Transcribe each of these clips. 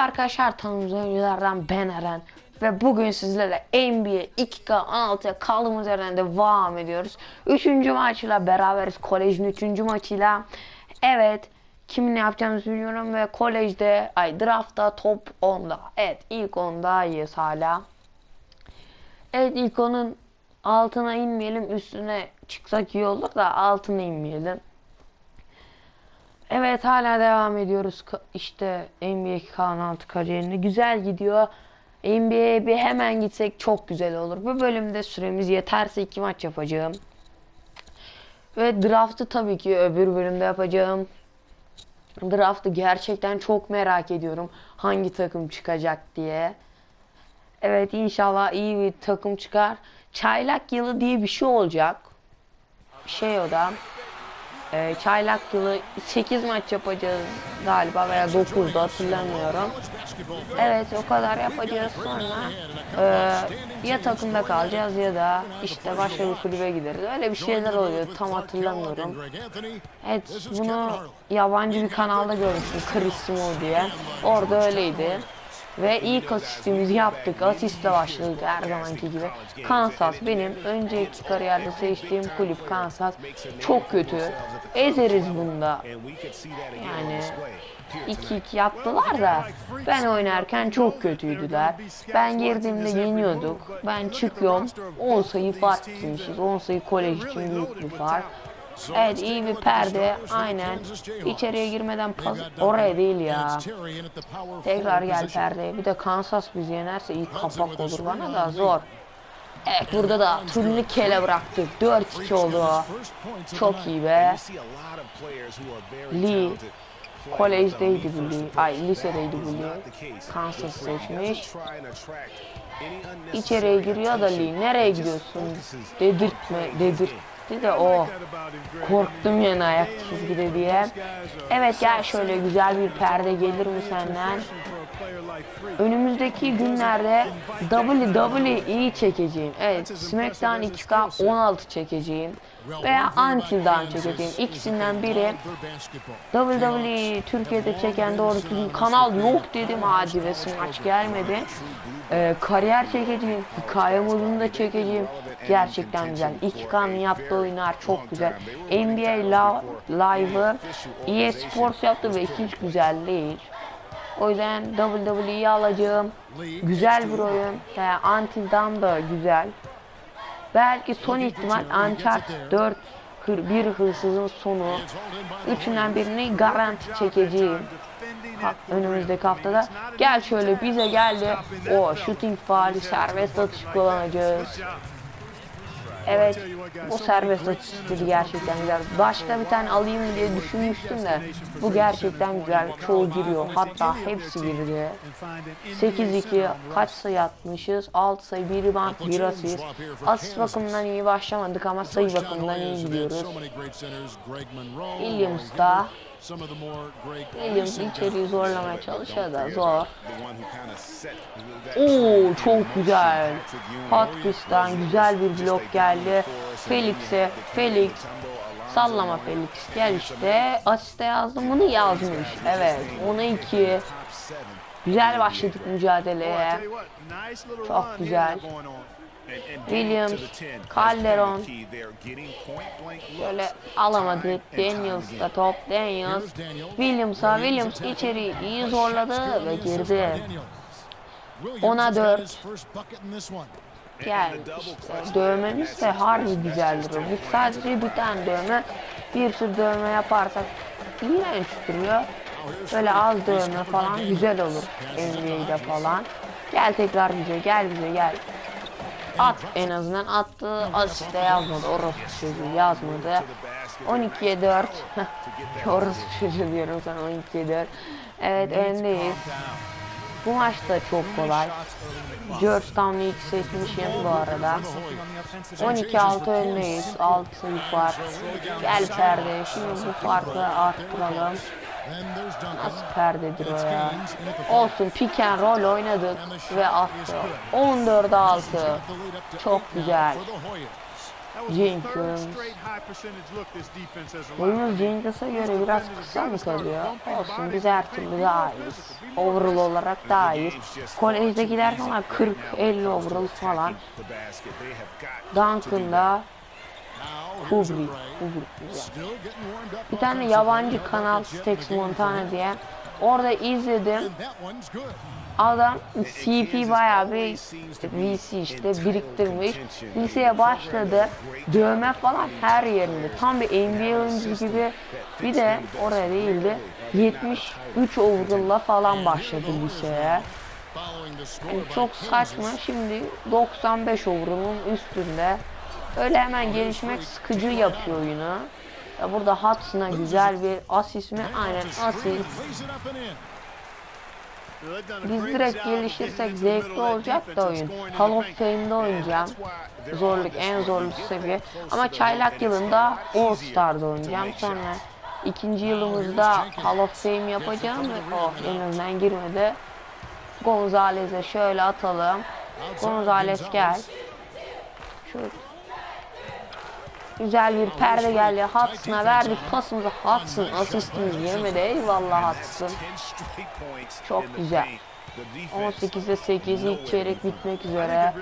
arkadaşlar tanımız oyunculardan ben Eren ve bugün sizlerle NBA 2K 16'ya kaldığımız yerden devam ediyoruz. Üçüncü maçıyla beraberiz kolejin üçüncü maçıyla. Evet kiminle yapacağımızı bilmiyorum ve kolejde ay draftta top 10'da. Evet ilk 10'dayız hala. Evet ilk onun altına inmeyelim üstüne çıksak iyi olur da altına inmeyelim. Evet hala devam ediyoruz işte NBA kanaltı kariyerine güzel gidiyor. NBA'ye bir hemen gitsek çok güzel olur. Bu bölümde süremiz yeterse iki maç yapacağım. Ve draftı tabii ki öbür bölümde yapacağım. Draftı gerçekten çok merak ediyorum. Hangi takım çıkacak diye. Evet inşallah iyi bir takım çıkar. Çaylak yılı diye bir şey olacak. Şey o da. Ee, çaylak yılı 8 maç yapacağız galiba veya 9'da hatırlamıyorum. Evet o kadar yapacağız sonra e, ya takımda kalacağız ya da işte başka bir kulübe gideriz. Öyle bir şeyler oluyor tam hatırlamıyorum. Evet bunu yabancı bir kanalda görmüştüm Chris Small diye. Orada öyleydi. Ve ilk asistimizi yaptık. Asistle başladık her zamanki gibi. Kansas benim önceki kariyerde seçtiğim kulüp Kansas. Çok kötü. Ezeriz bunda. Yani 2-2 yaptılar da ben oynarken çok kötüydüler. Ben girdiğimde yeniyorduk. Ben çıkıyorum. 10 sayı fark gitmişiz. 10 sayı kolej için büyük bir fark. Evet iyi bir perde. Aynen. İçeriye girmeden oraya değil ya. Tekrar gel perdeye. Bir de Kansas bizi yenerse iyi kapak olur bana da zor. Evet burada da turnikeyle bıraktık. 4-2 oldu. Çok iyi be. Lee kolejdeydi bu Lee. Ay lisedeydi bu Lee. Kansas seçmiş. İçeriye giriyor da Lee. Nereye gidiyorsun? Dedirtme, dedirtti de o. Korktum yani ayak çizgide diye. Evet gel şöyle güzel bir perde gelir mi senden? Önümüzdeki günlerde WWE çekeceğim. Evet SmackDown 2K 16 çekeceğim. Veya Until çekeceğim. İkisinden biri WWE Türkiye'de çeken doğru düzgün kanal yok dedim hadi ve maç gelmedi. Ee, kariyer çekeceğim, hikaye modunu da çekeceğim. Gerçekten güzel. 2K'nın yaptığı oyunlar çok güzel. NBA Live'ı EA Sports yaptı ve hiç güzel değil. O yüzden WWE'yi alacağım. Güzel bir oyun. Yani Until Dawn da güzel. Belki son ihtimal Uncharted 4 hır, bir hırsızın sonu. Üçünden birini garanti çekeceğim. Ha, önümüzdeki haftada. Gel şöyle bize geldi. O shooting faali serbest atış kullanacağız. Evet bu serbest atış stili gerçekten güzel. Başka bir tane alayım diye düşünmüştüm de bu gerçekten güzel. Çoğu giriyor. Hatta hepsi girdi. 8-2 kaç sayı atmışız? 6 sayı, 1 rebound, 1 asist. Asist bakımından iyi başlamadık ama sayı bakımından iyi gidiyoruz. Williams da Williams içeriği zorlamaya çalışıyor da zor. Oo çok güzel. Hotkiss'ten güzel bir blok geldi. Felix'e Felix sallama Felix gel işte. Asiste yazdım bunu yazmış. Evet 10'a 2. Güzel başladık mücadeleye. Çok güzel. Williams, Calderon. Böyle alamadı. Daniels da top. Daniels. Williams'a Williams içeri iyi zorladı ve girdi. Ona 4. Gel işte dövmemiz de harbi güzeldir. Bu sadece bir tane dövme. Bir sürü dövme yaparsak iğrenç duruyor. Böyle az dövme falan güzel olur NBA'de falan. Gel tekrar bize gel bize gel. At en azından attı. Asiste yazmadı orası çocuğu yazmadı. 12'ye 4 orası çocuğu diyorum sana 12'ye 4 evet öndeyiz. Bu maç da çok kolay. Georgetown'u ilk seçmişim bu arada. 12-6 öndeyiz. 6 sayı var gel perde şimdi bu farkı arttıralım Nasıl perdedir o ya? Olsun pick and roll oynadık ve attı. 14'e 6. Çok güzel. Jenkins. Boyumuz Jenkins'a göre biraz kısa mı kalıyor? Olsun biz her türlü daha iyiyiz. Overall olarak daha iyiyiz. Kolejdekiler falan 40-50 overall falan. Duncan'da Kubrick güzel. Bir tane yabancı kanal Stex Montana diye. Orada izledim. Adam CP bayağı bir VC işte biriktirmiş. Liseye başladı. Dövme falan her yerinde. Tam bir NBA oyuncusu gibi. Bir de oraya değildi. 73 overall'la falan başladı liseye. Yani çok saçma. Şimdi 95 overall'ın üstünde. Öyle hemen gelişmek sıkıcı yapıyor oyunu. Ya burada Hudson'a güzel bir asist mi? Aynen asist. Biz direkt gelişirsek zevkli olacak da oyun. Hall of Fame'de oynayacağım. Zorluk en zorlu seviye. Ama çaylak yılında All Star'da oynayacağım. Sonra ikinci yılımızda Hall of Fame yapacağım ve oh en azından girmedi. Gonzalez'e şöyle atalım. Gonzalez gel. Şöyle. Güzel bir perde geldi. Hudson'a verdik pasımızı. Hudson asistimizi yemedi. Eyvallah Hudson. Çok güzel. 18'de 8 ilk çeyrek bitmek üzere.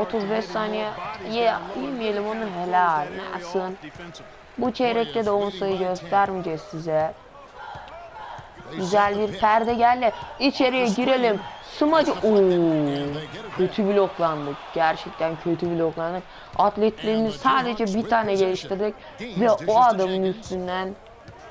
35 saniye ye, yemeyelim onu helal. Nasıl? Bu çeyrekte de 10 sayı göstermeyeceğiz size. Güzel bir perde geldi. İçeriye girelim. Smacı. Oo, kötü bloklandık. Gerçekten kötü bloklandık. Atletlerimizi sadece bir tane geliştirdik ve o adamın üstünden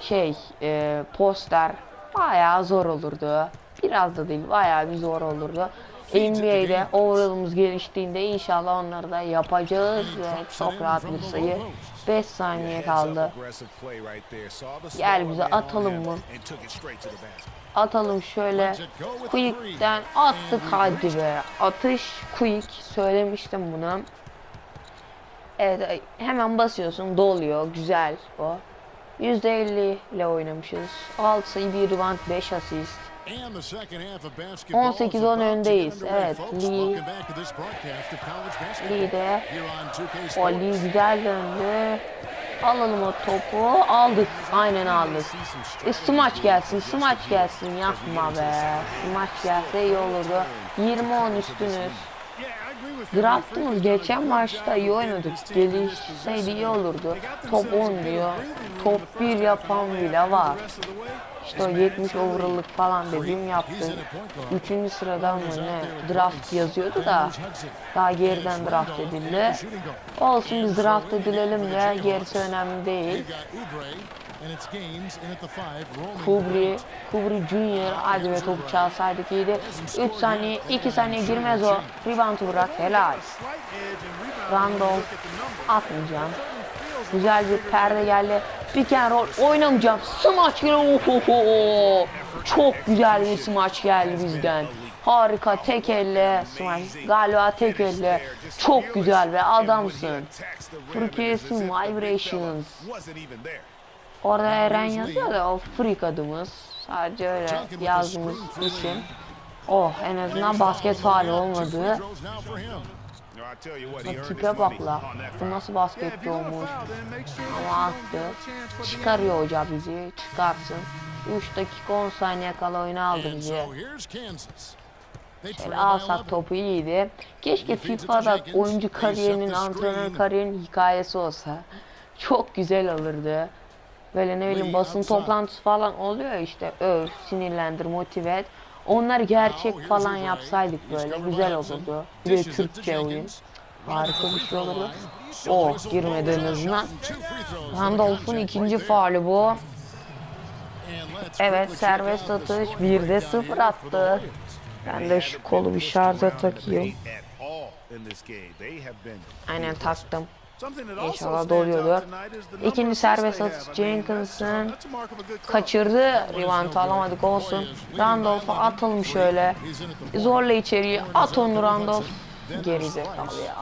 şey e, poster bayağı zor olurdu. Biraz da değil bayağı bir zor olurdu. NBA'de overall'ımız geliştiğinde inşallah onları da yapacağız ve çok rahat bir sayı. 5 saniye kaldı. Gel bize atalım mı? Atalım şöyle. Quick'ten attık hadi be. Atış quick söylemiştim bunu. Evet hemen basıyorsun doluyor güzel o. %50 ile oynamışız. 6 sayı 1 rebound 5 asist. 18-10 öndeyiz. Evet Lee. Lee de. O Lee güzel döndü. Alalım o topu. Aldık. Aynen aldık. E, smaç gelsin. Smaç gelsin. Yapma be. Smaç gelse iyi olurdu. 20-10 üstünüz. Draftımız geçen maçta iyi oynadık. Gelişseydi iyi olurdu. Top 10 diyor. Top 1 yapan bile var. İşte o 70 overall'lık falan dediğim yaptı. Üçüncü sıradan mı ne draft yazıyordu da daha geriden draft edildi. Olsun biz draft edilelim de gerisi önemli değil. Kubri, Kubri Junior hadi be topu çalsaydık iyiydi. 3 saniye, 2 saniye girmez o. Rebound'u bırak helal. Randolph atmayacağım. Güzel bir perde geldi. Pick and roll oynamayacağım. Smaç geliyor. Ohoho. Çok güzel bir smaç geldi bizden. Harika tek elle smaç. Galiba tek elle. Çok güzel ve adamsın. Freak'in Vibrations. Orada Eren yazıyor da o freak adımız. Sadece öyle yazdığımız isim. Oh en azından basket faali olmadı. Bak tipe bak la. Bu nasıl basketçi olmuş. Ama attı. Çıkarıyor hoca bizi. Çıkarsın. 3 dakika 10 saniye kala oyunu aldı bizi. Şöyle alsak topu iyiydi. Keşke FIFA'da oyuncu kariyerinin, antrenör kariyerinin hikayesi olsa. Çok güzel olurdu. Böyle ne bileyim basın toplantısı falan oluyor ya işte öv, sinirlendir, motive et. Onları gerçek falan yapsaydık böyle güzel olurdu. Bir de Türkçe oyun. Harika bir şey olurdu. Oh girmedi en azından. Randolph'un ikinci faali bu. Evet serbest atış 1'de 0 attı. Ben de şu kolu bir şarja takayım. Aynen taktım. İnşallah doluyordur. İkinci serbest atış Jenkins'ın kaçırdı. Rebound alamadık olsun. Randolph'a atalım şöyle. Zorla içeriye at onu Randolph. Geri zekalı ya.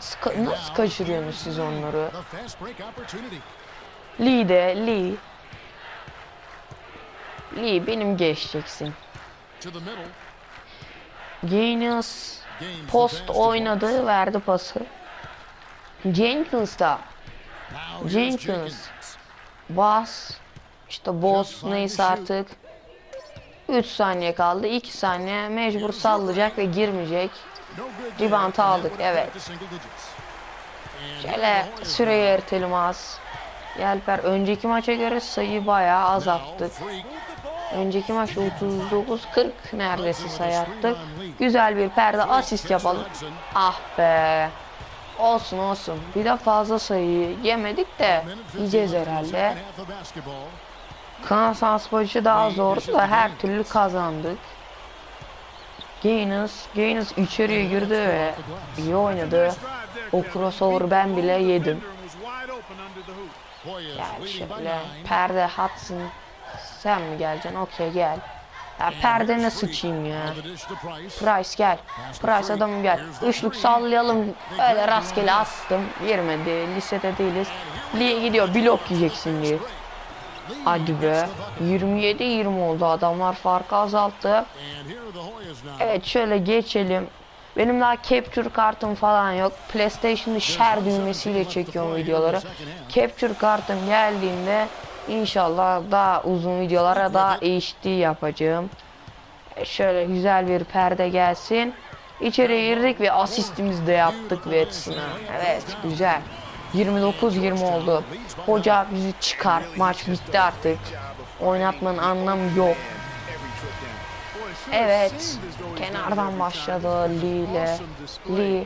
Ska- nasıl kaçırıyorsunuz siz onları? Lee de Lee. Lee benim geçeceksin. Genius post oynadı verdi pası. Jenkins da. Now here's Jenkins. Bas. İşte boss neyse artık. 3 saniye kaldı. 2 saniye mecbur sallayacak ve girmeyecek. No good there, Rebound and that aldık, evet. Şöyle süreyi ertelim az. Yelper önceki maça göre sayı bayağı azalttık Önceki maç 39-40 neredeyse sayı attık Güzel bir perde asist yapalım. Ah be Olsun olsun bir de fazla sayı yemedik de yiyeceğiz herhalde. Kansas maçı daha zordu da her türlü kazandık. Gaines, Gaines içeriye girdi ve iyi oynadı. O crossover ben bile yedim. Gel şöyle perde Hudson sen mi geleceksin? Okey gel. Ya perde ne sıçayım ya. Price. Gel. Price adamım gel. Üçlük sallayalım. Öyle rastgele attım. Girmedi. Lisede değiliz. Lee gidiyor. Blok yiyeceksin diye. Hadi be. 27-20 oldu. Adamlar farkı azalttı. Evet şöyle geçelim. Benim daha capture kartım falan yok. PlayStation'ı share düğmesiyle çekiyorum videoları. Capture kartım geldiğinde inşallah daha uzun videolara daha HD yapacağım. E, Şöyle güzel bir perde gelsin. İçeri girdik ve asistimizi de yaptık Wetson'a. Evet güzel. 29-20 oldu. Hoca bizi çıkar. Maç bitti artık. Oynatmanın anlamı yok. Evet. Kenardan başladı Lee ile. Lee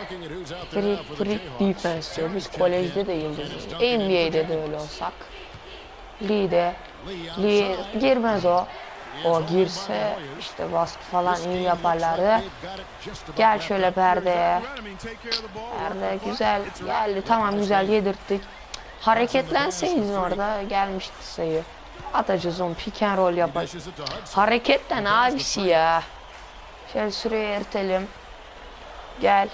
Looking at who's out there Freak, now for the freak Jayhawks. defense diyor. Biz kolejde de yıldızız. NBA'de de öyle olsak. Lee de. Lee girmez o. O girse işte baskı falan iyi yaparlardı. Gel şöyle perdeye. Perde güzel geldi. Tamam güzel yedirttik. Hareketlenseydin orada gelmişti sayı. Atacağız onu pick and roll Hudson. Hareketten abisi ya. Şöyle süreyi ertelim. Gel.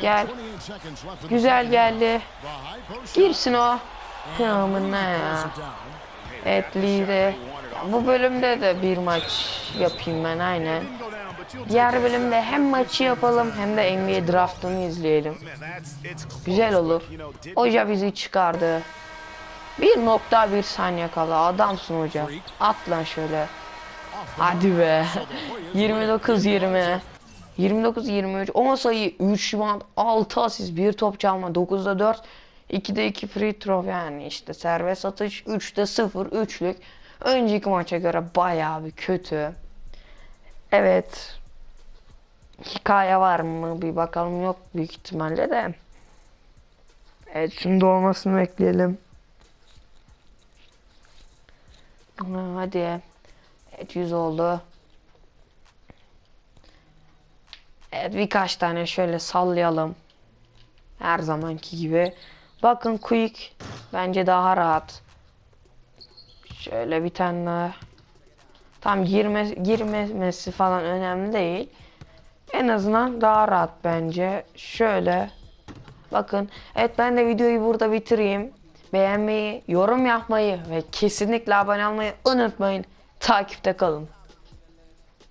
Gel. 28 seconds left in the Güzel geldi. Girsin o. Yağmuruna ya. Ya Bu bölümde de bir maç yapayım ben aynen. Diğer bölümde hem maçı yapalım hem de NBA draftını izleyelim. Güzel olur. Hoca bizi çıkardı. Bir nokta bir saniye kala adamsın hoca. At lan şöyle. Hadi be. 29-20. 29-23. 10 sayı, 3 rebound, 6 asist, 1 top çalma, 9'da 4. 2'de 2 free throw yani işte serbest atış, 3'te 0, 3'lük. Önceki maça göre bayağı bir kötü. Evet. Hikaye var mı bir bakalım yok büyük ihtimalle de. Evet şimdi olmasını bekleyelim. Ha, Hadi. Evet 100 oldu. Evet birkaç tane şöyle sallayalım. Her zamanki gibi. Bakın quick bence daha rahat. Şöyle bir tane daha. Tam girme, girmemesi falan önemli değil. En azından daha rahat bence. Şöyle. Bakın. Evet ben de videoyu burada bitireyim. Beğenmeyi, yorum yapmayı ve kesinlikle abone olmayı unutmayın. Takipte kalın.